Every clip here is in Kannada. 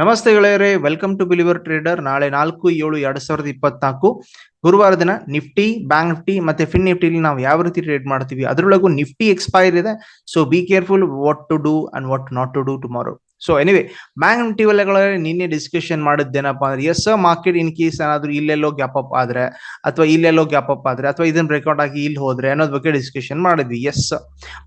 ನಮಸ್ತೆ ಗೆಳೆಯರೇ ವೆಲ್ಕಮ್ ಟು ಬಿಲಿವರ್ ಟ್ರೇಡರ್ ನಾಳೆ ನಾಲ್ಕು, ಏಳು, ಎರಡ್ ಸಾವಿರದ ಇಪ್ಪತ್ನಾಲ್ಕು. ಗುರುವಾರ ದಿನ ನಿಫ್ಟಿ ಬ್ಯಾಂಕ್ ನಿಫ್ಟಿ ಮತ್ತೆ ಫಿನ್ ನಿಫ್ಟಿಲಿ ನಾವು ಯಾವ ರೀತಿ ಟ್ರೇಡ್ ಮಾಡ್ತೀವಿ, ಅದರೊಳಗೂ ನಿಫ್ಟಿ ಎಕ್ಸ್ಪೈರ್ ಇದೆ. So be careful what to do and what not to do tomorrow so anyway bank Nifty ವಲಯಗಳಲ್ಲಿ ನಿನ್ನೆ ಡಿಸ್ಕಷನ್ ಮಾಡಿದ್ದೇನಪ್ಪ ಅಂದ್ರೆ ಎಸ್ ಮಾರ್ಕೆಟ್ ಇನ್ ಕೇಸ್ ಏನಾದ್ರು ಇಲ್ಲೆಲ್ಲೋ ಗ್ಯಾಪ್ ಅಪ್ ಆದ್ರೆ, ಅಥವಾ ಇಲ್ಲೆಲ್ಲೋ ಗ್ಯಾಪ್ ಅಪ್ ಆದ್ರೆ, ಅಥವಾ ಇದನ್ನ ಬ್ರೇಕ್ಔಟ್ ಆಗಿ ಇಲ್ಲಿ ಹೋದ್ರೆ ಅನ್ನೋದ್ ಬಗ್ಗೆ ಡಿಸ್ಕಷನ್ ಮಾಡಿದ್ವಿ ಎಸ್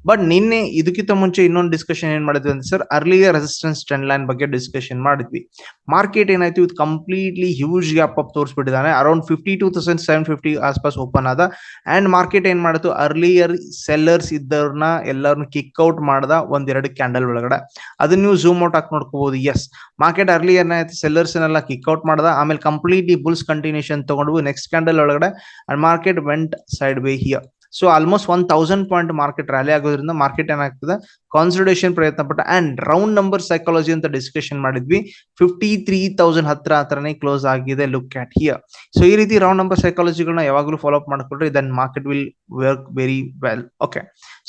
ಬಟ್ ನಿನ್ನೆ ಇದಕ್ಕಿಂತ ಮುಂಚೆ ಇನ್ನೊಂದು ಡಿಸ್ಕಷನ್ ಏನ್ ಮಾಡಿದ್ವಿ ಅಂದ್ರೆ sir earlier resistance trend line ಬಗ್ಗೆ ಡಿಸ್ಕಷನ್ ಮಾಡಿದ್ವಿ. ಮಾರ್ಕೆಟ್ ಏನಾಯ್ತು ಇದು completely huge gap up ತೋರಿಸ್ಬಿಟ್ಟಿದ್ದಾನೆ around fifty two thousand seven fifty ಆಸ್ಪಾಸ್ open ಆದ. ಅಂಡ್ ಮಾರ್ಕೆಟ್ ಏನ್ ಮಾಡಿತು ಅರ್ಲಿಯರ್ ಸೆಲ್ಲರ್ಸ್ ಇದ್ದವ್ರನ್ನ ಎಲ್ಲರನ್ನ ಕಿಕ್ ಔಟ್ ಮಾಡ್ದ ಒಂದೆರಡು ಕ್ಯಾಂಡಲ್ ಒಳಗಡೆ. ಅದನ್ನ ನೀವು ಝೂಮ್ ಔಟ್ ಹಾಕಿ ನೋಡ್ಕೋಬಹುದು ಎಸ್ ಮಾರ್ಕೆಟ್ ಅರ್ಲಿಯರ್ ಏನಾಯ್ತು? ಸೆಲ್ಲರ್ಸ್ ಎಲ್ಲ ಕಿಕ್ ಔಟ್ ಮಾಡ್ದ. ಆಮೇಲೆ ಕಂಪ್ಲೀಟ್ಲಿ ಬುಲ್ಸ್ ಕಂಟಿನ್ಯೂಷನ್ ತಗೊಂಡು ನೆಕ್ಸ್ಟ್ ಕ್ಯಾಂಡಲ್ ಒಳಗಡೆ and market went side way here so almost one thousand point market rally ಆಗೋದ್ರಿಂದ ಮಾರ್ಕೆಟ್ ಏನಾಗ್ತದೆ? ಕಾನ್ಸಲ್ಟೇಷನ್ ಪ್ರಯತ್ನ ಪಟ್ಟ ಅಂಡ್ ರೌಂಡ್ ನಂಬರ್ ಸೈಕಾಲಜಿ ಅಂತ ಡಿಸ್ಕಷನ್ ಮಾಡಿದ್ವಿ. ಫಿಫ್ಟಿ ತ್ರೀ ತೌಸಂಡ್ ಹತ್ರ ಹತ್ರನೇ ಕ್ಲೋಸ್ ಆಗಿದೆ. ಲುಕ್ ಆಟ್ ಹಿಯರ್ ಸೊ ಈ ರೀತಿ ರೌಂಡ್ ನಂಬರ್ ಸೈಕಾಲಜಿಗಳನ್ನ ಯಾವಾಗಲೂ follow up ಮಾಡ್ಕೊಟ್ರೆ then market will work very well okay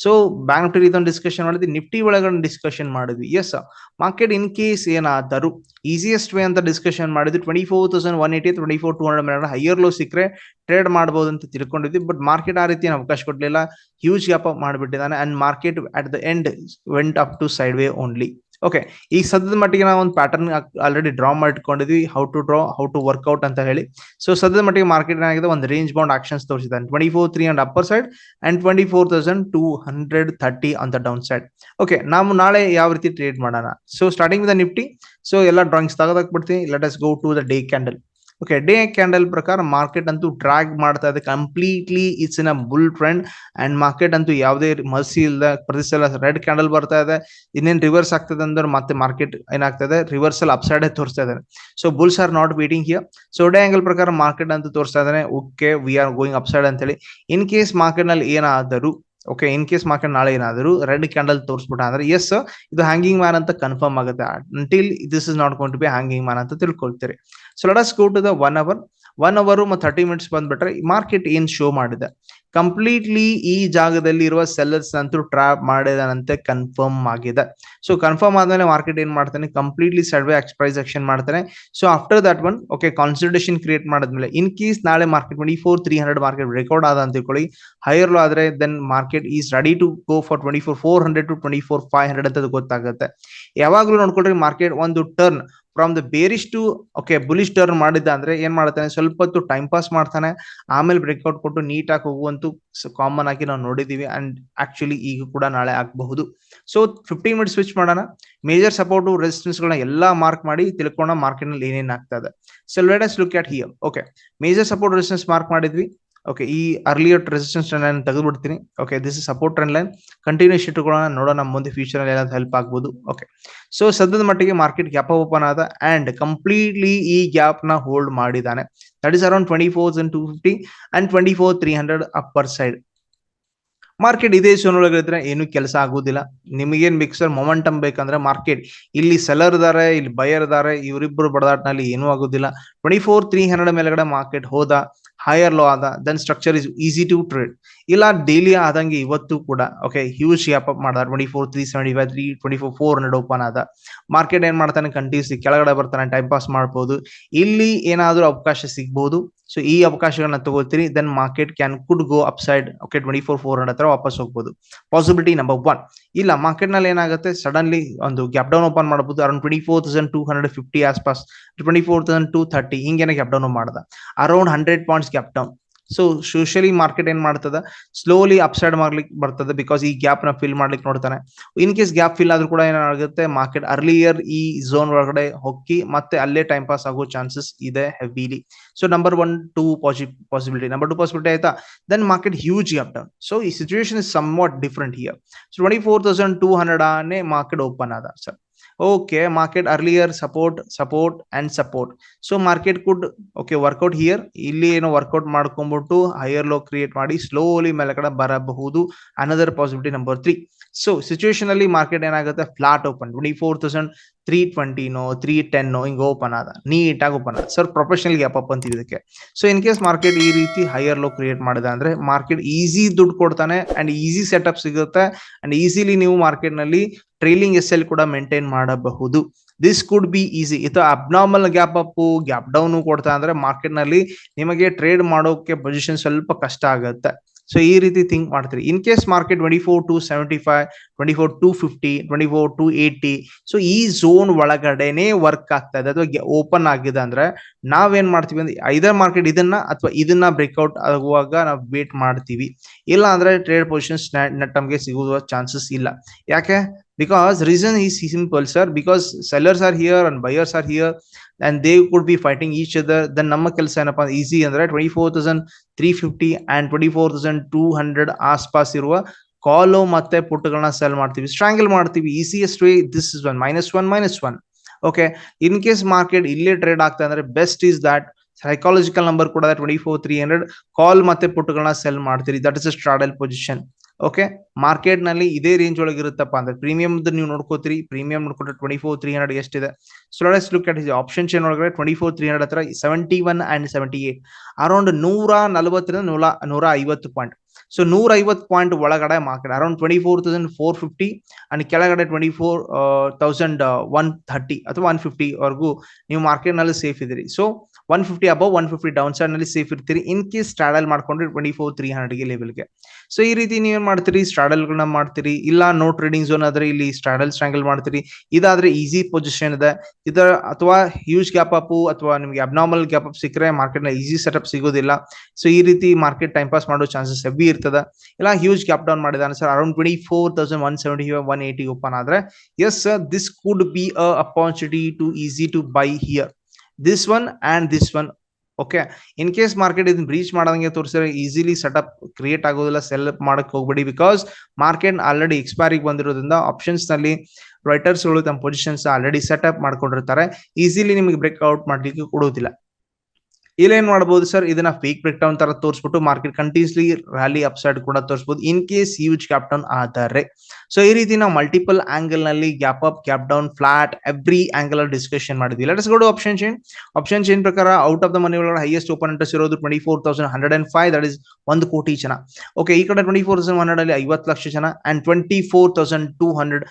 so bank ಇದೊಂದು ಡಿಸ್ಕಷನ್ ಮಾಡಿದ್ವಿ. ನಿಫ್ಟಿ ಒಳಗಡೆ ಡಿಸ್ಕಷನ್ ಮಾಡಿದ್ವಿ. ಎಸ್ ಮಾರ್ಕೆಟ್ ಇನ್ ಕೇಸ್ ಏನಾದರೂ ಈಸಿಯೆಸ್ಟ್ ವೇ ಅಂತ ಡಿಸ್ಕಷನ್ ಮಾಡಿದ್ವಿ twenty four thousand one eighty twenty four two hundred ಮೇಲೆ ಹೈಯರ್ ಲೋ ಸಿಕ್ಕರೆ ಟ್ರೇಡ್ ಮಾಡಬಹುದು ಅಂತ ತಿಳ್ಕೊಂಡಿದ್ವಿ ಬಟ್ ಮಾರ್ಕೆಟ್ ಆ ರೀತಿ ಅವಕಾಶ ಕೊಡಲಿಲ್ಲ. Huge gap up ಮಾಡಿಬಿಟ್ಟಿದ್ದಾನೆ and market at the end went up to side way only okay ಈ ಸದ್ಯದ ಮಟ್ಟಿಗೆ ನಾವು ಒಂದು pattern already draw ಮಾಡಿಟ್ಕೊಂಡಿದ್ವಿ how to draw how to work out ಅಂತ ಹೇಳಿ. ಸೊ ಸದ್ಯದ ಮಟ್ಟಿಗೆ ಮಾರ್ಕೆಟ್ ಏನಾಗಿದೆ ಒಂದು range bound actions ತೋರಿಸಿದ್ದಾನೆ twenty four three and upper side and twenty four thousand two hundred thirty ಅಂತ ಡೌನ್ ಸೈಡ್ ಓಕೆ ನಾವು ನಾಳೆ ಯಾವ ರೀತಿ ಟ್ರೇಡ್ ಮಾಡೋಣ? So starting with Nifty so ಎಲ್ಲ drawings ತೆಗೆದಾಕ್ಬಿಡ್ತೀನಿ. Let us go to the day candle okay day candle ಪ್ರಕಾರ ಮಾರ್ಕೆಟ್ ಅಂತೂ ಡ್ರಾಗ್ ಮಾಡ್ತಾ ಇದೆ. Completely it's in a bull trend and market ಅಂತೂ ಯಾವುದೇ ಮರ್ಸಿ ಇಲ್ಲದ ಪ್ರತಿ ಸಲ ರೆಡ್ ಕ್ಯಾಂಡಲ್ ಬರ್ತಾ ಇದೆ. ಇನ್ನೇನ್ ರಿವರ್ಸ್ ಆಗ್ತದೆ ಅಂದ್ರೆ ಮತ್ತೆ ಮಾರ್ಕೆಟ್ ಏನಾಗ್ತದೆ ರಿವರ್ಸಲ್ ಅಪ್ಸೈಡ್ ತೋರಿಸ್ತಾ ಇದ್ದಾರೆ. So bulls are not waiting here so day angle ಪ್ರಕಾರ ಮಾರ್ಕೆಟ್ ಅಂತೂ ತೋರಿಸ್ತಾ ಇದ್ದಾರೆ. Okay we are going upside ಅಂತ ಹೇಳಿ ಇನ್ ಕೇಸ್ ಮಾರ್ಕೆಟ್ನಲ್ಲಿ ಏನಾದರೂ ಓಕೆ ಇನ್ ಕೇಸ್ ಮಾರ್ಕೆಟ್ ನಾಳೆ ಏನಾದರೂ ರೆಡ್ ಕ್ಯಾಂಡಲ್ ತೋರಿಸ್ಬಿಟ್ಟ ಅಂದ್ರೆ ಎಸ್ ಇದು ಹ್ಯಾಂಗಿಂಗ್ ಮ್ಯಾನ್ ಅಂತ ಕನ್ಫರ್ಮ್ ಆಗುತ್ತೆ. Until this is not gonna be hanging man ಅಂತ ತಿಳ್ಕೊಳ್ತೀರಿ. So let us go to the one hour one hour ಮತ್ತು ಥರ್ಟಿ ಮಿನಿಟ್ಸ್ ಬಂದ್ಬಿಟ್ರೆ ಮಾರ್ಕೆಟ್ ಏನ್ ಶೋ ಮಾಡಿದೆ? ಕಂಪ್ಲೀಟ್ಲಿ ಈ ಜಾಗದಲ್ಲಿ ಇರುವ ಸೆಲ್ಲರ್ಸ್ ಅಂತೂ ಟ್ರಾಪ್ ಮಾಡಿದಾನಂತೆ ಕನ್ಫರ್ಮ್ ಆಗಿದೆ. ಸೊ ಕನ್ಫರ್ಮ್ ಆದ್ಮೇಲೆ ಮಾರ್ಕೆಟ್ ಏನ್ ಮಾಡ್ತಾನೆ? Completely side way express action ಮಾಡ್ತಾನೆ. So after that one okay consultation create ಮಾಡಿದ್ಮೇಲೆ ಇನ್ ಕೇಸ್ ನಾಳೆ market twenty four three hundred market record ಆದ ಅಂತ ತಿಳ್ಕೊಳ್ಳಿ. ಹೈಯರ್ ಲೋ ಆದ್ರೆ then market is ready to go for twenty four four hundred to twenty four five hundred ಅಂತ ಗೊತ್ತಾಗುತ್ತೆ. ಯಾವಾಗ್ಲೂ ನೋಡ್ಕೊಳ್ರಿ ಮಾರ್ಕೆಟ್ ಒಂದು turn from the bearish to okay bullish turn ಮಾಡಿದ್ದ ಅಂದ್ರೆ ಏನ್ ಮಾಡ್ತಾನೆ? ಸ್ವಲ್ಪ ಹೊತ್ತು ಟೈಮ್ ಪಾಸ್ ಮಾಡ್ತಾನೆ. ಆಮೇಲೆ ಬ್ರೇಕ್ಔಟ್ ಕೊಟ್ಟು ನೀಟಾಗಿ ಹೋಗುವಂತೂ ಕಾಮನ್ ಆಗಿ ನಾವು ನೋಡಿದೀವಿ ಅಂಡ್ ಆಕ್ಚುಲಿ ಈಗ ಕೂಡ ನಾಳೆ ಆಗಬಹುದು. ಸೊ ಫಿಫ್ಟೀನ್ ಮಿನಿಟ್ ಸ್ವಿಚ್ ಮಾಡೋಣ. ಮೇಜರ್ ಸಪೋರ್ಟ್ ರೆಸಿಸ್ಟೆನ್ಸ್ ಗಳನ್ನ ಎಲ್ಲಾ ಮಾರ್ಕ್ ಮಾಡಿ ತಿಳ್ಕೊಂಡ ಮಾರ್ಕೆಟ್ನಲ್ಲಿ ಏನೇನ್ ಆಗ್ತಾ ಇದೆ. So let us look at here okay major support resistance mark ಮಾಡಿದ್ವಿ. ಓಕೆ ಈ earlier resistance trend line ತೆಗೆದುಬಿಡ್ತೀನಿ. Okay this is support trend line continues ಇಟ್ಟುಕೊಳ್ಳೋಣ ನೋಡೋಣ, ಮುಂದೆ ಫ್ಯೂಚರ್ ಅಲ್ಲಿ ಏನಾದ್ರು ಹೆಲ್ಪ್ ಆಗ್ಬೋದು. ಓಕೆ ಸೊ ಸದ್ಯದ ಮಟ್ಟಿಗೆ ಮಾರ್ಕೆಟ್ ಗ್ಯಾಪ್ ಓಪನ್ ಆದ ಅಂಡ್ ಕಂಪ್ಲೀಟ್ಲಿ ಈ ಗ್ಯಾಪ್ನ ಹೋಲ್ಡ್ ಮಾಡಿದ್ದಾನೆ. That is around twenty four two fifty and twenty four three hundred upper side market ಇದೇ ಒಳಗಿದ್ರೆ ಏನು ಕೆಲಸ ಆಗುದಿಲ್ಲ. ನಿಮಗೇನ್ ಮಿಕ್ಸರ್ ಸರ್ ಮೊಮೆಂಟಮ್ ಬೇಕಂದ್ರೆ ಮಾರ್ಕೆಟ್ ಇಲ್ಲಿ ಸೆಲರ್ ಇದಾರೆ, ಇಲ್ಲಿ ಬಯರ್ ಇದಾರೆ ಇವರಿಬ್ಬರು ಬಡದಾಟ್ನಲ್ಲಿ ಏನೂ ಆಗುದಿಲ್ಲ. ಟ್ವೆಂಟಿ ಫೋರ್ ತ್ರೀ ಹಂಡ್ರೆಡ್ ಮೇಲೆಗಡೆ ಮಾರ್ಕೆಟ್ ಹೋದ ಹೈಯರ್ ಲೋ ಆದ then structure is easy to trade ಇಲ್ಲ ಡೈಲಿ ಆದಂಗೆ ಇವತ್ತು ಕೂಡ ಓಕೆ ಹ್ಯೂಜ್ ಅಪ್ ಮಾಡ್ದ twenty four three seventy five three twenty four four hundred open ಆದ. ಮಾರ್ಕೆಟ್ ಏನ್ ಮಾಡ್ತಾನೆ? ಕಂಟಿನ್ಯೂಸ್ ಕೆಳಗಡೆ ಬರ್ತಾನೆ ಟೈಮ್ ಪಾಸ್ ಮಾಡ್ಬೋದು. ಇಲ್ಲಿ ಏನಾದರೂ ಅವಕಾಶ ಸಿಗ್ಬಹುದು ಸೊ ಈ ಅವಕಾಶಗಳನ್ನ ತಗೋತೀರಿ then market can could go up side okay twenty four four hundred ಹತ್ರ ವಾಪಸ್ ಹೋಗ್ಬೋದು. ಪಾಸಿಬಿಲಿಟಿ ನಂಬರ್ ಒನ್ ಇಲ್ಲ ಮಾರ್ಕೆಟ್ನಲ್ಲಿ ಏನಾಗುತ್ತೆ? ಸಡನ್ಲಿ ಒಂದು ಗ್ಯಾಪ್ ಡೌನ್ ಓಪನ್ ಮಾಡಬಹುದು around twenty four thousand two hundred fifty ಆಸ್ಪಾಸ್. Twenty four thousand two thirty ಹಿಂಗೇನೆ gap down ಮಾಡ್ದ. Around hundred points gap down so socially market ಏನ್ ಮಾಡ್ತದ? ಸ್ಲೋಲಿ ಅಪ್ಸೈಡ್ ಮಾಡ್ಲಿಕ್ಕೆ ಬರ್ತದೆ ಬಿಕಾಸ್ ಈ ಗ್ಯಾಪ್ನ ಫಿಲ್ ಮಾಡ್ಲಿಕ್ಕೆ ನೋಡ್ತಾನೆ. ಇನ್ ಕೇಸ್ ಗ್ಯಾಪ್ ಫಿಲ್ ಆದ್ರೂ ಕೂಡ ಏನಾಗುತ್ತೆ? ಮಾರ್ಕೆಟ್ ಅರ್ಲಿಯರ್ ಈ ಝೋನ್ ಒಳಗಡೆ ಹೊಕ್ಕಿ ಮತ್ತೆ ಅಲ್ಲೇ ಟೈಮ್ ಪಾಸ್ ಆಗೋ ಚಾನ್ಸಸ್ ಇದೆ heavily so number one two possi possibility number two possibility ಆಯ್ತಾ? Then market huge gap down so ಈ situation is somewhat different here so twenty four thousand two hundred ಆನೆ ಮಾರ್ಕೆಟ್ ಓಪನ್ ಆದ sir okay market earlier support support and support so market could okay work out here ಇಲ್ಲಿ ಏನೋ ವರ್ಕೌಟ್ ಮಾಡ್ಕೊಂಡ್ಬಿಟ್ಟು ಹೈಯರ್ ಲೋ ಕ್ರಿಯೇಟ್ ಮಾಡಿ ಸ್ಲೋಲಿ ಮೇಲೆ ಕಡೆ ಬರಬಹುದು. Another possibility number three so situation ಅಲ್ಲಿ ಮಾರ್ಕೆಟ್ ಏನಾಗುತ್ತೆ? Flat open twenty four thousand three ಟ್ವೆಂಟಿನೋ three ಟೆನ್ನೋ ಹಿಂಗೆ ಓಪನ್ ಆದ. ನೀಟಾಗಿ ಓಪನ್ ಆದ. ಸರ್ ಪ್ರೊಫೆಷನಲ್ ಗ್ಯಾಪ್ ಅಪ್ ಅಂತೀವಿ ಇದಕ್ಕೆ. ಸೊ ಇನ್ ಕೇಸ್ ಮಾರ್ಕೆಟ್ ಈ ರೀತಿ ಹೈಯರ್ ಲೋ ಕ್ರಿಯೇಟ್ ಮಾಡಿದ ಅಂದ್ರೆ ಮಾರ್ಕೆಟ್ ಈಸಿ ದುಡ್ಡು ಕೊಡ್ತಾನೆ ಅಂಡ್ ಈಸಿ ಸೆಟಪ್ ಸಿಗುತ್ತೆ. ಅಂಡ್ ಈಸಿಲಿ ನೀವು ಮಾರ್ಕೆಟ್ನಲ್ಲಿ ಟ್ರೈಲಿಂಗ್ ಎಸ್ ಎಲ್ ಕೂಡ ಮೇಂಟೈನ್ ಮಾಡಬಹುದು. ದಿಸ್ ಕುಡ್ ಬಿ ಈಸಿ ಇದು abnormal gap up gap down ಕೊಡ್ತಾ ಅಂದ್ರೆ ಮಾರ್ಕೆಟ್ನಲ್ಲಿ ನಿಮಗೆ ಟ್ರೇಡ್ ಮಾಡೋಕೆ ಪೊಸಿಷನ್ ಸ್ವಲ್ಪ ಕಷ್ಟ ಆಗುತ್ತೆ. ಸೊ ಈ ರೀತಿ ಥಿಂಕ್ ಮಾಡ್ತೀರಿ. In case market twenty four to seventy five twenty four to fifty twenty four to eighty so ಈ ಝೋನ್ ಒಳಗಡೆನೆ ವರ್ಕ್ ಆಗ್ತಾ ಇದೆ ಅಥವಾ ಓಪನ್ ಆಗಿದೆ ಅಂದ್ರೆ ನಾವೇನ್ ಮಾಡ್ತೀವಿ ಅಂದ್ರೆ ಐದರ್ ಮಾರ್ಕೆಟ್ ಇದನ್ನ ಅಥವಾ ಇದನ್ನ ಬ್ರೇಕ್ಔಟ್ ಆಗುವಾಗ ನಾವು ವೇಟ್ ಮಾಡ್ತೀವಿ. ಇಲ್ಲ ಅಂದ್ರೆ ಟ್ರೇಡ್ ಪೊಸಿಷನ್ಸ್ ನಮಗೆ ಸಿಗುವ ಚಾನ್ಸಸ್ ಇಲ್ಲ. ಯಾಕೆ? Because reason is simple sir because sellers are here and buyers are here and they could be fighting each other then ನಮ್ಮ ಕೆಲಸ ಏನಪ್ಪಾ ಈಸಿ ಅಂದ್ರೆ twenty four thousand three fifty and twenty four thousand two hundred ಆಸ್ಪಾಸ್ ಇರುವ ಕಾಲು ಮತ್ತೆ ಪುಟ್ಗಳನ್ನ ಸೆಲ್ ಮಾಡ್ತೀವಿ ಸ್ಟ್ರಾಂಗಲ್ ಮಾಡ್ತೀವಿ easiest way this is one minus one minus one okay in case market ಇಲ್ಲೇ ಟ್ರೇಡ್ ಆಗ್ತಾ ಅಂದ್ರೆ best is that psychological number ಕೂಡ twenty four three hundred call ಮತ್ತೆ ಪುಟ್ಗಳನ್ನ ಸೆಲ್ ಮಾಡ್ತೀರಿ that is a straddle position okay ಮಾರ್ಕೆಟ್ನಲ್ಲಿ ಇದೇ ರೇಂಜ್ ಒಳಗೆ ಇರುತ್ತಪ್ಪ. ಅಂದ್ರೆ ಪ್ರೀಮಿಯಂ ನೀವು ನೋಡ್ಕೋತೀರಿ ಪ್ರೀಮಿಯಂ ನೋಡ್ಕೊಂಡ್ರೆ ಟ್ವೆಂಟಿ ಫೋರ್ ತ್ರೀ ಹಂಡ್ರೆಡ್ ಎಷ್ಟಿದೆ? So let's look at option chain ಒಳಗಡೆ ಟ್ವೆಂಟಿ ಫೋರ್ ತ್ರೀ ಹಂಡ್ರೆಡ್ ಹತ್ರ seventy one and seventy eight around ನೂರ ನಲವತ್ತರಿಂದ ನೂರ ನೂರ ಐವತ್ತು ಪಾಯಿಂಟ್ ಸೊ ನೂರ ಐವತ್ತು ಪಾಯಿಂಟ್ ಒಳಗಡೆ market around twenty four thousand four fifty and ಕೆಳಗಡೆ twenty four thousand one thirty ಅಥವಾ ಒನ್ ಫಿಫ್ಟಿ ವರೆಗೂ ನೀವು ಮಾರ್ಕೆಟ್ನಲ್ಲಿ ಸೇಫ್ ಇದ್ದೀರಿ. So one fifty above one fifty down ಸೈಡ್ನಲ್ಲಿ ಸೇಫ್ ಇರ್ತೀರಿ. ಇನ್ ಕೇಸ್ ಸ್ಟ್ರಾಡಲ್ ಮಾಡ್ಕೊಂಡ್ರೆ ಟ್ವೆಂಟಿ ಫೋರ್ ತ್ರೀ ಹಂಡ್ರೆಡ್ಗೆ ಲೆವೆಲ್ಗೆ ಸೊ ಈ ರೀತಿ ನೀವೇನ್ ಮಾಡ್ತೀರಿ? ಸ್ಟ್ರಾಡಲ್ಗಳನ್ನ ಮಾಡ್ತೀರಿ? ಇಲ್ಲ ನೋ ಟ್ರೇಡಿಂಗ್ ಝೋನ್ ಆದ್ರೆ ಇಲ್ಲಿ ಸ್ಟ್ರಾಡಲ್ ಸ್ಟ್ರಾಂಗಲ್ ಮಾಡ್ತೀರಿ. ಇದಾದ್ರೆ ಈಸಿ ಪೊಸಿಷನ್ ಇದೆ. ಇದರ ಅಥವಾ ಹ್ಯೂಜ್ ಗ್ಯಾಪ್ ಅಪ್ ಅಥವಾ ನಿಮ್ಗೆ ಅಬ್ನಾರ್ಮಲ್ ಗ್ಯಾಪ್ ಅಪ್ ಸಿಕ್ಕರೆ ಮಾರ್ಕೆಟ್ನ ಈಸಿ ಸೆಟಪ್ ಸಿಗೋದಿಲ್ಲ. ಸೊ ಈ ರೀತಿ ಮಾರ್ಕೆಟ್ ಟೈಮ್ ಪಾಸ್ ಮಾಡೋ ಚಾನ್ಸಸ್ ಹೆವಿ ಇರ್ತದ. ಇಲ್ಲ ಹ್ಯೂಜ್ ಗ್ಯಾಪ್ ಡೌನ್ ಮಾಡಿದ sir around twenty four thousand one seventy one eighty open ಆದ್ರೆ yes this could be a opportunity to easy to buy here this one and this one okay in case market ಇದನ್ನ ಬ್ರೀಚ್ ಮಾಡೋದಂಗೆ ತೋರಿಸಿದ್ರೆ ಈಸಿಲಿ ಸೆಟಪ್ ಕ್ರಿಯೇಟ್ ಆಗೋದಿಲ್ಲ ಸೆಲ್ ಮಾಡಕ್ ಹೋಗ್ಬೇಡಿ ಬಿಕಾಸ್ ಮಾರ್ಕೆಟ್ ಆಲ್ರೆಡಿ ಎಕ್ಸ್ಪೈರಿಗೆ ಬಂದಿರೋದ್ರಿಂದ ಆಪ್ಷನ್ಸ್ನಲ್ಲಿ ರೈಟರ್ಸ್ಗಳು ತಮ್ಮ ಪೊಸಿಷನ್ಸ್ ಆಲ್ರೆಡಿ ಸೆಟಪ್ ಮಾಡ್ಕೊಂಡಿರ್ತಾರೆ. ಈಸಿಲಿ ನಿಮಗೆ ಬ್ರೇಕ್ಔಟ್ ಮಾಡ್ಲಿಕ್ಕೆ ಕೊಡೋದಿಲ್ಲ ಇಲ್ಲೇನ್ ಮಾಡಬಹುದು ಸರ್ ಇದನ್ನ ಫೇಕ್ ಬ್ರೇಕ್ ಡೌನ್ ತರ ತೋರಿಸ್ಬಿಟ್ಟು ಮಾರ್ಕೆಟ್ ಕಂಟಿನ್ಯೂಸ್ಲಿ ರ್ಯಾಲಿ ಅಪ್ಸೈಡ್ ಕೂಡ ತೋರಿಸಬಹುದು in case huge gap down ಆದರೆ. ಸೊ ಈ ರೀತಿ ನಾವು multiple ಆಂಗಲ್ನಲ್ಲಿ gap up gap down flat every angle ಅಲ್ಲಿ ಡಿಸ್ಕಷನ್ ಮಾಡಿದ್ವಿ. Let's go option chain option chain ಪ್ರಕಾರ ಔಟ್ ಆಫ್ ದ ಮನಿ ಒಳಗಡೆ ಹೈಯೆಸ್ಟ್ ಓಪನ್ ಇಂಟ್ರೆಸ್ಟ್ ಇರೋದು twenty four thousand hundred and five that is ಒಂದು ಕೋಟಿ ಜನ. ಓಕೆ ಈ ಕಡೆ ಟ್ವೆಂಟಿ ಫೋರ್ ತೌಸಂಡ್ ಹಂಡ್ರೆಡ್ ಅಲ್ಲಿ ಐವತ್ತು ಲಕ್ಷ ಜನ and twenty four thousand two hundred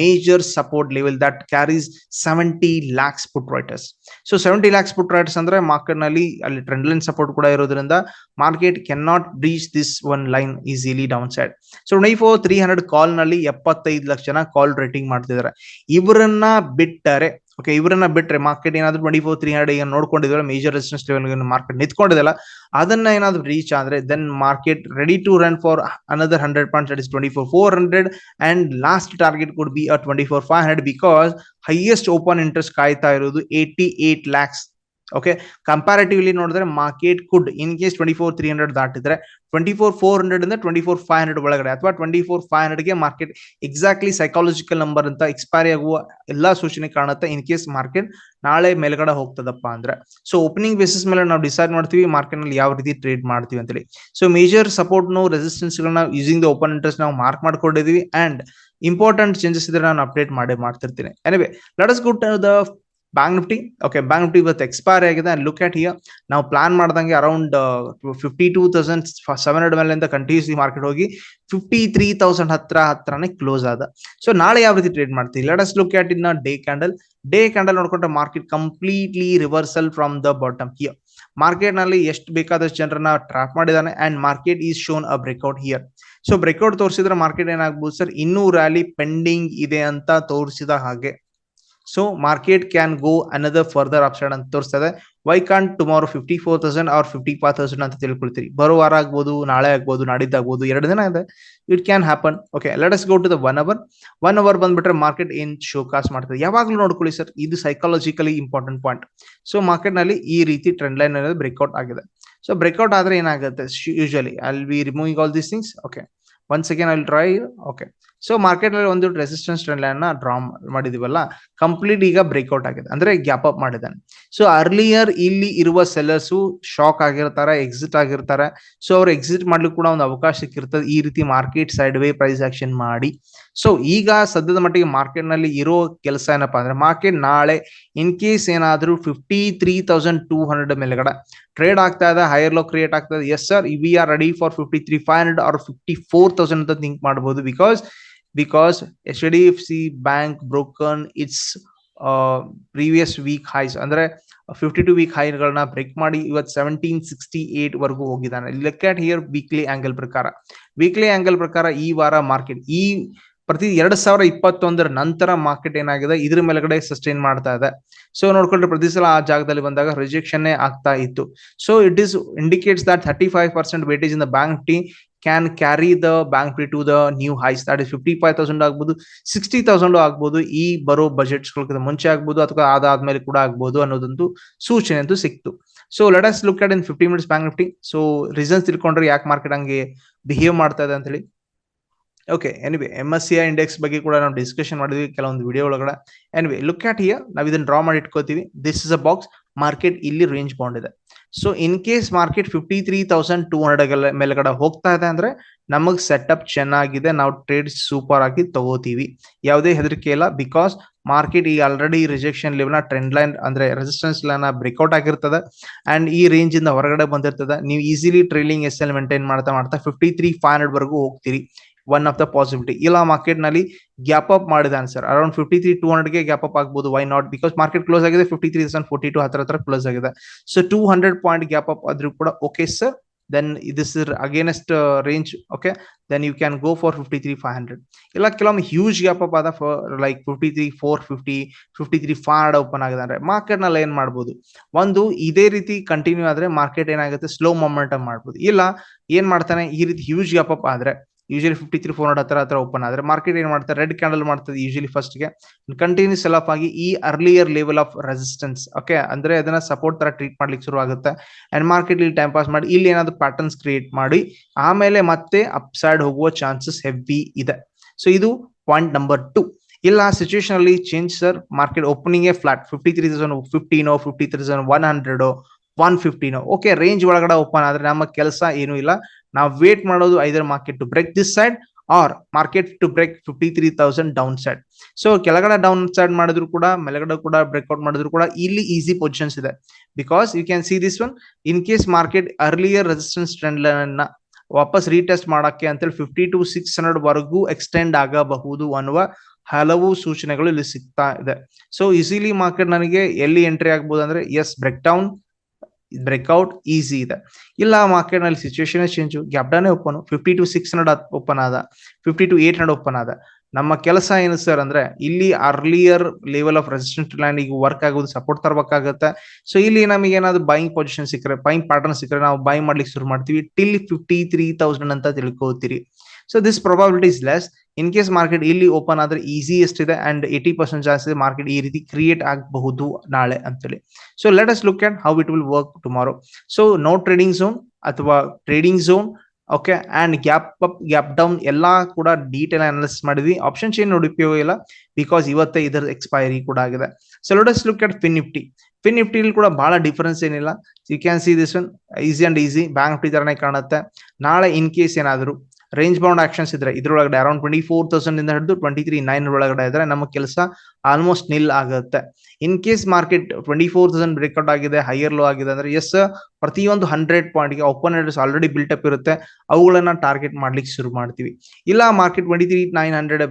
major support level that carries seventy lakhs put writers so seventy lakhs put writers ಅಂದ್ರೆ ಮಾರ್ಕೆಟ್ ಅಲ್ಲಿ ಟ್ರೆಂಡ್ ಲೈನ್ ಸಪೋರ್ಟ್ ಕೂಡ ಇರೋದ್ರಿಂದ market can not breach this one line easily downside so four three hundred ಕಾಲ್ನಲ್ಲಿ ಎಪ್ಪತ್ತೈದು ಲಕ್ಷ ಜನ ಕಾಲ್ ರೇಟಿಂಗ್ ಮಾಡ್ತಿದ್ದಾರೆ. ಇವರನ್ನ ಬಿಟ್ಟರೆ ಓಕೆ ಇವರನ್ನ ಬಿಟ್ಟರೆ ಮಾರ್ಕೆಟ್ ಏನಾದ್ರು ಟ್ವೆಂಟಿ ಫೋರ್ ತ್ರೀ ಹಂಡ್ರೆಡ್ ಈಗ ನೋಡ್ಕೊಂಡಿದ್ರೆ ಮೇಜರ್ ರೆಸಿಸ್ಟೆನ್ಸ್ ಲೆವೆಲ್ ಮಾರ್ಕೆಟ್ ನಿಂತ್ಕೊಂಡಿದೆಲ್ಲ ಅದನ್ನ ಏನಾದ್ರು ರೀಚ್ ಆದ್ರೆ then market ready to run for another hundred point is twenty four four hundred and last target could be a twenty four five hundred because highest open interest ಕಾಯ್ತಾ ಇರೋದು eighty eight lakhs okay comparatively ನೋಡಿದ್ರೆ market could in case twenty four three hundred ದಾಟಿದ್ರೆ twenty four four hundred ಇಂದ ಟ್ವೆಂಟಿ ಫೋರ್ ಫೈವ್ ಹಂಡ್ರೆಡ್ ಒಳಗಡೆ, ಅಥವಾ ಟ್ವೆಂಟಿ ಫೋರ್ ಫೈವ್ ಹಂಡ್ರೆಡ್ಗೆ ಮಾರ್ಕೆಟ್ ಎಕ್ಸಾಕ್ಟ್ಲಿ ಸೈಕಾಲಜಿಕಲ್ ನಂಬರ್ ಅಂತ ಎಕ್ಸ್ಪೈರಿ ಆಗುವ ಎಲ್ಲಾ ಸೂಚನೆ ಕಾಣುತ್ತೆ ಇನ್ ಕೇಸ್ ಮಾರ್ಕೆಟ್ ನಾಳೆ ಮೇಲ್ಗಡೆ ಹೋಗ್ತದಪ್ಪ ಅಂದ್ರೆ. ಸೊ ಓಪನಿಂಗ್ ಬೇಸಿಸ್ ಮೇಲೆ ನಾವು ಡಿಸೈಡ್ ಮಾಡ್ತೀವಿ ಮಾರ್ಕೆಟ್ನಲ್ಲಿ ಯಾವ ರೀತಿ ಟ್ರೇಡ್ ಮಾಡ್ತೀವಿ ಅಂತೇಳಿ. ಸೊ ಮೇಜರ್ ಸಪೋರ್ಟ್ ನಾವು ರೆಸಿಸ್ಟೆನ್ಸ್ ಗಳನ್ನ ಯೂಸಿಂಗ್ ದ ಓಪನ್ ಇಂಟ್ರೆಸ್ಟ್ ನಾವು ಮಾರ್ಕ್ ಮಾಡ್ಕೊಂಡಿದೀವಿ ಅಂಡ್ ಇಂಪಾರ್ಟೆಂಟ್ ಚೇಂಜಸ್ ಇದ್ರೆ ನಾನು ಅಪ್ಡೇಟ್ ಮಾಡೇ, ಮಾಡ್ತಿರ್ತೀನಿ. Anyway let us good the bank Nifty okay bank Nifty ಇವತ್ತು ಎಕ್ಸ್ಪೈರ್ ಆಗಿದೆ. ಅಂಡ್ ಲುಕ್ ಆಟ್ ಹಿಯರ್ ನಾವು ಪ್ಲಾನ್ ಮಾಡ್ದಂಗೆ around fifty two thousand seven hundred ಮೇಲಿಂದ ಕಂಟಿನ್ಯೂಸ್ಲಿ ಮಾರ್ಕೆಟ್ ಹೋಗಿ ಫಿಫ್ಟಿ ತ್ರೀ ತೌಸಂಡ್ ಹತ್ರ, ಹತ್ರನೇ ಕ್ಲೋಸ್ ಆದ. ಸೊ ನಾಳೆ ಯಾವ ರೀತಿ ಟ್ರೇಡ್ ಮಾಡ್ತೀವಿ let us look at in day candle day candle ನೋಡ್ಕೊಂಡ್ರೆ market completely reversal from the bottom here ಮಾರ್ಕೆಟ್ನಲ್ಲಿ ಎಷ್ಟು ಬೇಕಾದಷ್ಟು ಜನರನ್ನ ಟ್ರಾಪ್ ಮಾಡಿದಾನೆ and market is shown a breakout here so breakout ತೋರಿಸಿದ್ರೆ ಮಾರ್ಕೆಟ್ ಏನಾಗ್ಬೋದು ಸರ್ ಇನ್ನೂ ರ್ಯಾಲಿ ಪೆಂಡಿಂಗ್ ಇದೆ ಅಂತ ತೋರಿಸಿದ ಹಾಗೆ. So market can go another further upside ಅಂತ ತೋರಿಸ್ತದೆ. Why can't tomorrow fifty four thousand or fifty five thousand ಅಂತ ತಿಳ್ಕೊಳ್ತೀರಿ? ಬರೋ ವಾರ ಆಗ್ಬೋದು, ನಾಳೆ ಆಗ್ಬೋದು, ನಾಡಿದ್ದಾಗ್ಬೋದು, ಎರಡು ದಿನ ಇದೆ. It can happen okay let us go to the one hour one hour ಬಂದ್ಬಿಟ್ರೆ ಮಾರ್ಕೆಟ್ ಏನ್ ಶೋ ಕಾಸ್ ಮಾಡ್ತದೆ? ಯಾವಾಗಲೂ ನೋಡ್ಕೊಳ್ಳಿ ಸರ್, ಇದು ಸೈಕಾಲಜಿಕಲಿ ಇಂಪಾರ್ಟೆಂಟ್ ಪಾಯಿಂಟ್ ಸೊ ಮಾರ್ಕೆಟ್ನಲ್ಲಿ ಈ ರೀತಿ ಟ್ರೆಂಡ್ ಲೈನ್ ಅನ್ನೋದು ಬ್ರೇಕ್ಔಟ್ ಆಗಿದೆ. ಸೊ ಬ್ರೇಕ್ಔಟ್ ಆದ್ರೆ ಏನಾಗುತ್ತೆ? Usually I we removing all these things okay once again I will try okay so ಮಾರ್ಕೆಟ್ನಲ್ಲಿ ಒಂದು ರೆಸಿಸ್ಟೆನ್ಸ್ ಟ್ರೆಂಡ್ ಲೈನ್ ಡ್ರಾ ಮಾಡಿದಿವಲ್ಲ ಕಂಪ್ಲೀಟ್ ಈಗ ಬ್ರೇಕ್ಔಟ್ ಆಗಿದೆ. ಅಂದ್ರೆ ಗ್ಯಾಪ್ ಅಪ್ ಮಾಡಿದ್ದಾನೆ. ಸೊ ಅರ್ಲಿಯರ್ ಇಲ್ಲಿ ಇರುವ ಸೆಲ್ಲರ್ಸ್ ಶಾಕ್ ಆಗಿರ್ತಾರೆ ಎಕ್ಸಿಟ್ ಆಗಿರ್ತಾರೆ. ಸೊ ಅವ್ರು ಎಕ್ಸಿಟ್ ಮಾಡ್ಲಿಕ್ಕೆ ಕೂಡ ಒಂದು ಅವಕಾಶ ಸಿಕ್ಕಿರ್ತದೆ ಈ ರೀತಿ market side way price action ಮಾಡಿ. ಸೊ ಈಗ ಸದ್ಯದ ಮಟ್ಟಿಗೆ ಮಾರ್ಕೆಟ್ನಲ್ಲಿ ಇರೋ ಕೆಲಸ ಏನಪ್ಪಾ ಅಂದ್ರೆ ಮಾರ್ಕೆಟ್ ನಾಳೆ ಇನ್ ಕೇಸ್ ಏನಾದ್ರೂ fifty three thousand two hundred ಮೇಲ್ಗಡೆ ಟ್ರೇಡ್ ಆಗ್ತಾ ಇದೆ ಹೈಯರ್ ಲೋ ಕ್ರಿಯೇಟ್ ಆಗ್ತಾ ಇದೆ. Yes sir we are ready for fifty three five hundred or fifty four thousand ಅಂತ ಥಿಂಕ್ ಮಾಡಬಹುದು because because HDFC Bank broken its previous week highs ಅಂದ್ರೆ ಫಿಫ್ಟಿ ಟು ವೀಕ್ ಹೈಗಳನ್ನ ಬ್ರೇಕ್ ಮಾಡಿ ಇವತ್ತು ಸೆವೆಂಟೀನ್ ಸಿಕ್ಸ್ಟಿ ಏಟ್ ವರ್ಗೂ ಹೋಗಿದ್ದಾನೆ. Look at here weekly angle ಪ್ರಕಾರ. ವೀಕ್ಲಿ ಆಂಗಲ್ ಪ್ರಕಾರ ಈ ವಾರ ಮಾರ್ಕೆಟ್ ಈ ಪ್ರತಿ ಎರಡ್ ಸಾವಿರ ಇಪ್ಪತ್ತೊಂದರ ನಂತರ ಮಾರ್ಕೆಟ್ ಏನಾಗಿದೆ? ಇದ್ರ ಮೇಲ್ಗಡೆ ಸಸ್ಟೈನ್ ಮಾಡ್ತಾ ಇದೆ. ಸೊ ನೋಡ್ಕೊಂಡ್ರೆ ಪ್ರತಿ ಸಲ ಆ ಜಾಗದಲ್ಲಿ ಬಂದಾಗ ರಿಜೆಕ್ಷನ್ ಆಗ್ತಾ ಇತ್ತು. So it is indicates that thirty five percent weightage in the bank Nifty can carry the bank up to the new highs that is fifty five thousand ಆಗ್ಬೋದು ಸಿಕ್ಸ್ಟಿ ತೌಸಂಡ್ ಆಗ್ಬೋದು ಈ ಬರೋ ಬಜೆಟ್ಸ್ ಮುಂಚೆ ಆಗ್ಬೋದು ಅಥವಾ ಅದಾದ್ಮೇಲೆ ಕೂಡ ಆಗ್ಬೋದು ಅನ್ನೋದೊಂದು ಸೂಚನೆ ಅಂತೂ ಸಿಕ್ತು. So let us look at in fifty minutes bank Nifty so reasons ತಿಳ್ಕೊಂಡ್ರೆ ಯಾಕೆ ಮಾರ್ಕೆಟ್ ಹಂಗೆ ಬಿಹೇವ್ ಮಾಡ್ತಾ ಇದೆ ಅಂತ ಹೇಳಿ okay anyway M S C index ಬಗ್ಗೆ ಕೂಡ ನಾವು ಡಿಸ್ಕಷನ್ ಮಾಡಿದ್ವಿ ಕೆಲವೊಂದು ವಿಡಿಯೋ ಒಳಗಡೆ. ಎನಿವೆ ಲುಕ್ ಆಟ್ ಹಿಯರ್ ನಾವು ಇದನ್ನ ಡ್ರಾ ಮಾಡಿ ಇಟ್ಕೋತೀವಿ. This is a box market ಇಲ್ಲಿ ರೇಂಜ್ ಬೌಂಡ್ ಇದೆ. So in case market fifty three thousand two hundred ಮೇಲ್ಗಡೆ ಹೋಗ್ತಾ ಇದೆ ಅಂದ್ರೆ, ನಮಗ್ ಸೆಟಪ್ ಚೆನ್ನಾಗಿದೆ, ನಾವು ಟ್ರೇಡ್ ಸೂಪರ್ ಆಗಿ ತಗೋತೀವಿ. ಯಾವುದೇ ಹೆದರಿಕೆ ಇಲ್ಲ ಬಿಕಾಸ್ ಮಾರ್ಕೆಟ್ ಈ already rejection level trend line ಅಂದ್ರೆ ರೆಸಿಸ್ಟೆನ್ಸ್ ಲೈನ್ ಬ್ರೇಕ್ಔಟ್ ಆಗಿರ್ತದೆ. ಅಂಡ್ ಈ ರೇಂಜ್ ಇಂದ ಹೊರಗಡೆ ಬಂದಿರ್ತದೆ. ನೀವು easily trailing S L maintain ಮಾಡ್ತಾ ಮಾಡ್ತಾ ಫಿಫ್ಟಿ ತ್ರೀ ಫೈವ್ ಹಂಡ್ರೆಡ್ ವರೆಗೂ ಹೋಗ್ತೀರಿ. ಒನ್ ಆಫ್ ದ ಪಾಸಿಬಿಲಿಟಿ ಇಲ್ಲ ಮಾರ್ಕೆಟ್ನಲ್ಲಿ ಗ್ಯಾಪ್ ಅಪ್ ಮಾಡಿದ answer around fifty three two ಹಂಡ್ರೆಡ್ಗೆ gap up ಆಗ್ಬೋದು why not because market close ಆಗಿದೆ fifty three thousand forty two ಹತ್ರ ಹತ್ರ ಕ್ಲೋಸ್ ಆಗಿದೆ so two hundred point gap up ಆದ್ರೂ ಕೂಡ okay sir then this is against range okay then you can go for fifty three five hundred ಇಲ್ಲ ಕೆಲವೊಮ್ಮೆ ಹ್ಯೂಜ್ ಗ್ಯಾಪ್ ಅಪ್ ಆದ like fifty three four fifty fifty three five hundred open ಆಗಿದೆ ಅಂದ್ರೆ ಮಾರ್ಕೆಟ್ನಲ್ಲಿ ಏನ್ ಮಾಡ್ಬೋದು ಒಂದು ಇದೇ ರೀತಿ ಕಂಟಿನ್ಯೂ ಆದ್ರೆ ಮಾರ್ಕೆಟ್ ಏನಾಗುತ್ತೆ ಸ್ಲೋ ಮೊಮೆಂಟಮ್ ಮಾಡ್ಬೋದು ಇಲ್ಲ ಏನ್ ಮಾಡ್ತಾನೆ ಈ ರೀತಿ ಹ್ಯೂಜ್ ಗ್ಯಾಪ್ ಅಪ್ ಆದ್ರೆ ಯೂಶಲಿ ಫಿಫ್ಟಿ ತ್ರೀ ಫೋರ್ ಹತ್ರ ಹತ್ರ ಓಪನ್ ಆದ್ರೆ ಮಾರ್ಕೆಟ್ ಏನ್ ಮಾಡ್ತಾರೆ ರೆಡ್ ಕ್ಯಾಂಡಲ್ ಮಾಡ್ತದೆ ಯೂಶಲಿ ಫಸ್ಟ್ಗೆ. ಕಂಟಿನ್ಯೂಸ್ ಸೆಲ್ ಆಫ್ ಆಗಿ ಈ earlier level of resistance okay ಅಂದ್ರೆ ಅದನ್ನ ಸಪೋರ್ಟ್ ತರ ಟ್ರೀಟ್ ಮಾಡ್ಲಿಕ್ಕೆ ಶುರು ಆಗುತ್ತೆ. ಅಂಡ್ ಮಾರ್ಕೆಟ್ ಇಲ್ಲಿ ಟೈಮ್ ಪಾಸ್ ಮಾಡಿ ಇಲ್ಲಿ ಏನಾದ್ರು ಪ್ಯಾಟರ್ನ್ಸ್ ಕ್ರಿಯೇಟ್ ಮಾಡಿ, ಆಮೇಲೆ ಮತ್ತೆ ಅಪ್ ಸೈಡ್ ಹೋಗುವ ಚಾನ್ಸಸ್ ಹೆವಿ ಇದೆ. ಸೊ ಇದು ಪಾಯಿಂಟ್ ನಂಬರ್ ಟು ಇಲ್ಲ ಸಿಚುವೇಶನ್ ಅಲ್ಲಿ change sir market opening flat fifty three thousand ಫಿಫ್ಟೀನೋ fifty three thousand one hundred one ಫಿಫ್ಟಿನೋ okay range ಒಳಗಡೆ ಓಪನ್ ಆದ್ರೆ ನಮ್ಮ ಕೆಲಸ ಏನು ಇಲ್ಲ. ನಾವು ವೇಟ್ ಮಾಡೋದು either market to break this side or market to break fifty three thousand down side so ಕೆಳಗಡೆ ಡೌನ್ ಸೈಡ್ ಮಾಡಿದ್ರು ಕೂಡ, ಮೆಲಗಡೆ ಕೂಡ ಬ್ರೇಕ್ಔಟ್ ಮಾಡಿದ್ರು ಕೂಡ ಇಲ್ಲಿ ಈಸಿ ಪೊಸಿಷನ್ಸ್ ಇದೆ. Because you can see this one in case market earlier resistance trend line ವಾಪಸ್ ರೀಟೆಸ್ಟ್ ಮಾಡಕ್ಕೆ ಅಂತೇಳಿ ಫಿಫ್ಟಿ ಟು ಸಿಕ್ಸ್ ಹಂಡ್ರೆಡ್ ವರೆಗೂ ಎಕ್ಸ್ಟೆಂಡ್ ಆಗಬಹುದು ಅನ್ನುವ ಹಲವು ಸೂಚನೆಗಳು ಇಲ್ಲಿ ಸಿಗ್ತಾ ಇದೆ. ಸೊ ಈಸಿಲಿ ಮಾರ್ಕೆಟ್ ನನಗೆ ಎಲ್ಲಿ ಎಂಟ್ರಿ ಆಗ್ಬೋದು ಅಂದ್ರೆ yes break down breakout easy ಇದೆ. ಇಲ್ಲ ಮಾರ್ಕೆಟ್ನಲ್ಲಿ situation change gap ಡಾನೇ open fifty two six hundred open ಆದ. Fifty two eight hundred open ಆದ. ನಮ್ಮ ಕೆಲಸ ಏನು ಸರ್ ಅಂದ್ರೆ, ಇಲ್ಲಿ earlier level of resistant land ಈಗ ವರ್ಕ್ ಆಗೋದು ಸಪೋರ್ಟ್ ತರಬೇಕಾಗತ್ತೆ. ಸೊ ಇಲ್ಲಿ ನಮಗೆ ಏನಾದ್ರು ಬೈಯಿಂಗ್ ಪೊಸಿಷನ್ ಸಿಕ್ಕರೆ ಬೈಯಿಂಗ್ ಪ್ಯಾಟರ್ನ್ ಸಿಕ್ಕರೆ, ನಾವು ಬೈ ಮಾಡ್ಲಿಕ್ಕೆ ಶುರು ಮಾಡ್ತೀವಿ. ಟಿಲ್ ಫಿಫ್ಟಿ ತ್ರೀ ತೌಸಂಡ್ ಅಂತ ತಿಳ್ಕೋತೀರಿ so this probability is less in case market ಇಲ್ಲಿ ಓಪನ್ ಆದ್ರೆ ಈಸಿ ಎಷ್ಟಿದೆ ಅಂಡ್ ಏಟಿ ಪರ್ಸೆಂಟ್ ಚಾನ್ಸ್ ಇದೆ ಮಾರ್ಕೆಟ್ ಈ ರೀತಿ ಕ್ರಿಯೇಟ್ ಆಗಬಹುದು ನಾಳೆ ಅಂತೇಳಿ. So let us look at how it will work tomorrow so no trading zone ಅಥವಾ trading zone okay and gap up gap down ಎಲ್ಲ ಕೂಡ ಡೀಟೇಲ್ ಅನಾಲಿಸ್ ಮಾಡಿದ್ವಿ. ಆಪ್ಷನ್ ಚೇನ್ ನೋಡಿ ಉಪಯೋಗ ಇಲ್ಲ ಬಿಕಾಸ್ ಇವತ್ತೇ ಇದರ ಎಕ್ಸ್ಪೈರಿ ಕೂಡ ಆಗಿದೆ. So let us look at FinNifty FinNifty ಕೂಡ ಬಹಳ ಡಿಫರೆನ್ಸ್ ಏನಿಲ್ಲ. You can see this one easy and easy bank Nifty ತರನೇ ಕಾಣುತ್ತೆ. ನಾಳೆ ಇನ್ ಕೇಸ್ ಏನಾದ್ರು ರೇಂಜ್ ಬೌಂಡ್ ಆಕ್ಷನ್ಸ್ ಇದ್ರೆ ಇದ್ರೊಳಗಡೆ ಅರೌಂಡ್ ಟ್ವೆಂಟಿ ಫೋರ್ ತೌಸಂಡ್ ಇಂದ ಹಿಡಿದು ಟ್ವೆಂಟಿ ತ್ರೀ ನೈನ್ ಒಳಗಡೆ ಇದ್ರೆ ನಮ್ಮ ಕೆಲಸ ಆಲ್ಮೋಸ್ಟ್ ನಿಲ್ ಆಗುತ್ತೆ. In case market twenty four thousand breakout ಆಗಿದೆ ಹೈಯರ್ ಲೋ ಆಗಿದೆ ಅಂದ್ರೆ ಎಸ್ ಪ್ರತಿಯೊಂದು ಹಂಡ್ರೆಡ್ ಪಾಯಿಂಟ್ಗೆ ಓಪನ್ ಆಲ್ರೆಡಿ ಬಿಲ್ಟ್ ಅಪ್ ಇರುತ್ತೆ. ಅವುಗಳನ್ನ ಟಾರ್ಗೆಟ್ ಮಾಡ್ಲಿಕ್ಕೆ ಶುರು ಮಾಡ್ತೀವಿ. ಇಲ್ಲ market twenty three nine hundred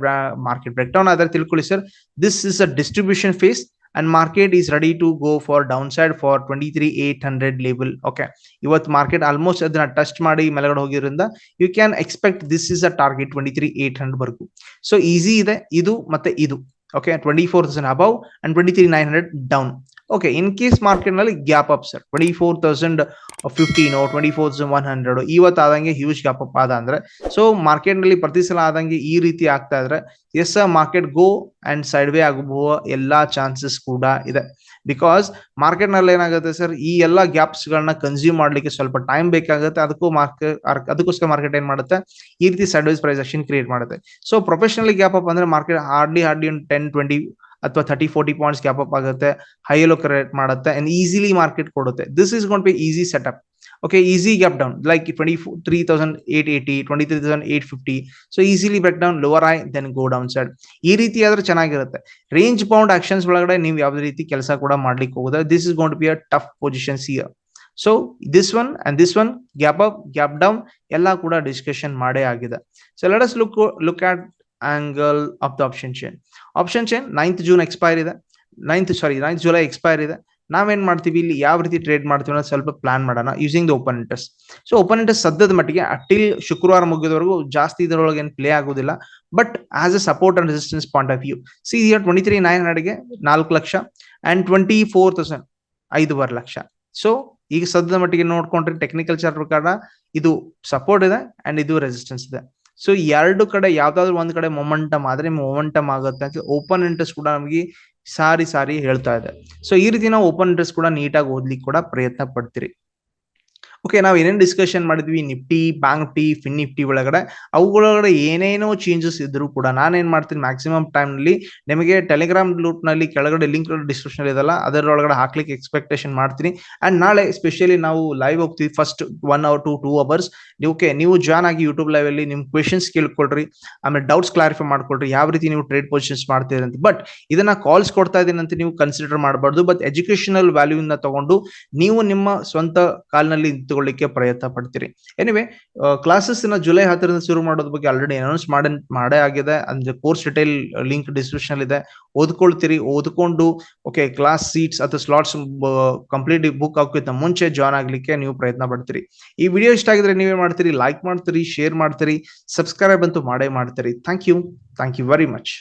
market break down ಆದ್ರೆ ತಿಳ್ಕೊಳ್ಳಿ sir this is a distribution phase and market is ready to go for down side for twenty three eight hundred label okay ಇವತ್ತು ಮಾರ್ಕೆಟ್ ಆಲ್ಮೋಸ್ಟ್ ಅದನ್ನ ಟಚ್ ಮಾಡಿ ಮೆಲಗಡೆ ಹೋಗಿರೋದ್ರಿಂದ you can expect this is a target twenty three eight hundred ವರ್ಗು. ಸೊ ಈಸಿ ಇದೆ. ಇದು ಮತ್ತೆ ಇದು. Okay twenty four thousand above and twenty three nine hundred down okay in case ಮಾರ್ಕೆಟ್ನಲ್ಲಿ gap up sir twenty four thousand fifteen twenty four thousand one hundred ಇವತ್ತು ಆದಂಗೆ ಹ್ಯೂಜ್ ಗ್ಯಾಪ್ ಅಪ್ ಆದ ಅಂದ್ರೆ ಸೊ ಮಾರ್ಕೆಟ್ನಲ್ಲಿ ಪ್ರತಿ ಸಲ ಆದಂಗೆ ಈ ರೀತಿ ಆಗ್ತಾ ಇದ್ರೆ yes market go and side way ಆಗಬಹುದು ಎಲ್ಲಾ ಚಾನ್ಸಸ್ ಕೂಡ ಇದೆ. ಬಿಕಾಸ್ ಮಾರ್ಕೆಟ್ನಲ್ಲಿ ಏನಾಗುತ್ತೆ ಸರ್ ಈ ಎಲ್ಲ ಗ್ಯಾಪ್ಸ್ ಗಳನ್ನ ಕನ್ಸ್ಯೂಮ್ ಮಾಡ್ಲಿಕ್ಕೆ ಸ್ವಲ್ಪ ಟೈಮ್ ಬೇಕಾಗುತ್ತೆ. ಅದಕ್ಕೂ ಮಾರ್ಕೆಟ್ ಅದಕ್ಕೋಸ್ಕರ ಮಾರ್ಕೆಟ್ ಏನ್ ಮಾಡುತ್ತೆ? ಈ ರೀತಿ side wise price action create ಮಾಡುತ್ತೆ. ಸೊ ಪ್ರೊಫೆಷನಲಿ ಗ್ಯಾಪ್ ಅಪ್ ಅಂದ್ರೆ market hardly hardly ten twenty ಅಥವಾ thirty forty points gap up ಆಗುತ್ತೆ ಹೈಯಲ್ಲೋ ಕ್ರಿಯೇಟ್ ಮಾಡುತ್ತೆ ಅಂಡ್ ಈಸಿಲಿ ಮಾರ್ಕೆಟ್ ಕೊಡುತ್ತೆ. This is gonna be easy setup okay easy gap down like twenty three thousand eight eighty twenty three thousand eight fifty so easily break down lower I then go down side ಈ ರೀತಿ ಆದ್ರೆ ಚೆನ್ನಾಗಿರುತ್ತೆ. ರೇಂಜ್ ಬೌಂಡ್ ಆಕ್ಷನ್ಸ್ ಒಳಗಡೆ ನೀವು ಯಾವುದೇ ರೀತಿ ಕೆಲಸ ಕೂಡ ಮಾಡ್ಲಿಕ್ಕೆ ಹೋಗೋದ this is gonna be a tough positions here so this one and this one gap up gap down ಎಲ್ಲ ಕೂಡ ಡಿಸ್ಕಷನ್ ಮಾಡೇ ಆಗಿದೆ. So let us look look at angle of the option chain option chain ninth June expire ಇದೆ. Ninth sorry ninth July expire ಇದೆ. ನಾವೇನ್ ಮಾಡ್ತೀವಿ? ಇಲ್ಲಿ ಯಾವ ರೀತಿ ಟ್ರೇಡ್ ಮಾಡ್ತೀವಿ ಅನ್ನೋದು ಸ್ವಲ್ಪ ಪ್ಲಾನ್ ಮಾಡೋಣ using the open interest so open interest ಸದ್ಯದ ಮಟ್ಟಿಗೆ ಅಟಿಲ್ ಶುಕ್ರವಾರ ಮುಗಿದವರೆಗೂ ಜಾಸ್ತಿ ಇದರೊಳಗೆ ಏನು ಪ್ಲೇ ಆಗೋದಿಲ್ಲ. But as a support and resistance point of view see here twenty three nine ಹಂಡ್ರೆಡ್ಗೆ ನಾಲ್ಕು lakh and twenty four thousand ಐದೂವರೆ ಲಕ್ಷ. ಸೊ ಈಗ ಸದ್ಯದ ಮಟ್ಟಿಗೆ ನೋಡ್ಕೊಂಡ್ರೆ ಟೆಕ್ನಿಕಲ್ ಚಾರ್ಟ್ ಪ್ರಕಾರ ಇದು ಸಪೋರ್ಟ್ ಇದೆ ಆ್ಯಂಡ್ ಇದು ರೆಸಿಸ್ಟೆನ್ಸ್ ಇದೆ. ಸೊ ಎರಡು ಕಡೆ ಯಾವ್ದಾದ್ರು ಒಂದ್ ಕಡೆ ಮೊಮೆಂಟಮ್ ಆದ್ರೆ ಮೊಮೆಂಟಮ್ ಆಗುತ್ತೆ ಅಂತ ಓಪನ್ ಇಂಟ್ರೆಸ್ಟ್ ಕೂಡ ನಮಗೆ ಸಾರಿ ಸಾರಿ ಹೇಳ್ತಾ ಇದೆ. ಸೊ ಈ ರೀತಿ ನಾವು ಓಪನ್ ಇಂಟ್ರೆಸ್ಟ್ ಕೂಡ ನೀಟಾಗಿ ಓದ್ಲಿಕ್ಕೆ ಕೂಡ ಪ್ರಯತ್ನ ಪಡ್ತೀರಿ. ಓಕೆ ನಾವು ಏನೇನು ಡಿಸ್ಕಷನ್ ಮಾಡಿದ್ವಿ? Nifty Bank Nifty Fin Nifty ಒಳಗಡೆ. ಅವುಗಳೊಳಗಡೆ ಏನೇನೋ ಚೇಂಜಸ್ ಇದ್ರು ಕೂಡ ನಾನೇನ್ ಮಾಡ್ತೀನಿ? ಮ್ಯಾಕ್ಸಿಮಮ್ ಟೈಮ್ನಲ್ಲಿ ನಿಮಗೆ ಟೆಲಿಗ್ರಾಮ್ ಗ್ರೂಪ್ನಲ್ಲಿ ಕೆಳಗಡೆ ಲಿಂಕ್ ಡಿಸ್ಕ್ರಿಪ್ಷನ್ ಇದೆಲ್ಲ ಅದರೊಳಗಡೆ ಹಾಕ್ಲಿಕ್ಕೆ ಎಕ್ಸ್ಪೆಕ್ಟೇಷನ್ ಮಾಡ್ತೀನಿ. ಅಂಡ್ ನಾಳೆ ಸ್ಪೆಷಲಿ ನಾವು ಲೈವ್ ಹೋಗ್ತೀವಿ first one hour to two hours okay ನೀವು ಜಾಯ್ನ್ ಆಗಿ ಯೂಟ್ಯೂಬ್ ಲೈವ್ ಅಲ್ಲಿ ನಿಮ್ ಕ್ವೆಶನ್ಸ್ ಕೇಳ್ಕೊಳ್ರಿ. ಆಮೇಲೆ ಡೌಟ್ಸ್ ಕ್ಲಾರಿಫೈ ಮಾಡ್ಕೊಳ್ರಿ. ಯಾವ ರೀತಿ ನೀವು ಟ್ರೇಡ್ ಪೊಸಿಷನ್ಸ್ ಮಾಡ್ತೀರಿ ಅಂತ. ಬಟ್ ಇದನ್ನ ಕಾಲ್ಸ್ ಕೊಡ್ತಾ ಇದ್ದೀನಿ ಅಂತ ನೀವು ಕನ್ಸಿಡರ್ ಮಾಡಬಾರ್ದು. ಬಟ್ ಎಜುಕೇಶನಲ್ ವ್ಯಾಲ್ಯೂ ಇಂದ ತಗೊಂಡು ನೀವು ನಿಮ್ಮ ಸ್ವಂತ ಕಾಲ್ನಲ್ಲಿ ನಿಂತುಕೊಳ್ಳಿಕ್ಕೆ ಪ್ರಯತ್ನ ಪಡ್ತೀರಿ. ಎನಿವೆ ಕ್ಲಾಸಸ್ನ ಜುಲೈ ಹತ್ತಿರದಿಂದ ಶುರು ಮಾಡೋದ್ ಬಗ್ಗೆ ಆಲ್ರೆಡಿ ಅನೌನ್ಸ್ ಮಾಡ, ಮಾಡೇ ಆಗಿದೆ. ಅಂದ್ರೆ ಕೋರ್ಸ್ ಡಿಟೇಲ್ ಲಿಂಕ್ ಡಿಸ್ಕ್ರಿಪ್ಷನ್ ಇದೆ. ಓದ್ಕೊಳ್ತೀರಿ. ಓದ್ಕೊಂಡು ಓಕೆ ಕ್ಲಾಸ್ ಸೀಟ್ಸ್ ಅಥವಾ ಸ್ಲಾಟ್ಸ್ ಕಂಪ್ಲೀಟ್ ಬುಕ್ ಆಗೋಕ್ಕಿಂತ ಮುಂಚೆ ಜಾಯ್ನ್ ಆಗ್ಲಿಕ್ಕೆ ನೀವು ಪ್ರಯತ್ನ ಪಡ್ತೀರಿ. ಈ ವಿಡಿಯೋ ಇಷ್ಟ ಆಗಿದ್ರೆ ನೀವೇ ಮಾಡ್ತೀರಿ. ಲೈಕ್ ಮಾಡ್ತೀರಿ ಶೇರ್ ಮಾಡ್ತೀರಿ. ಸಬ್ಸ್ಕ್ರೈಬ್ ಅಂತೂ ಮಾಡೇ ಮಾಡ್ತೀರಿ. Thank you thank you very much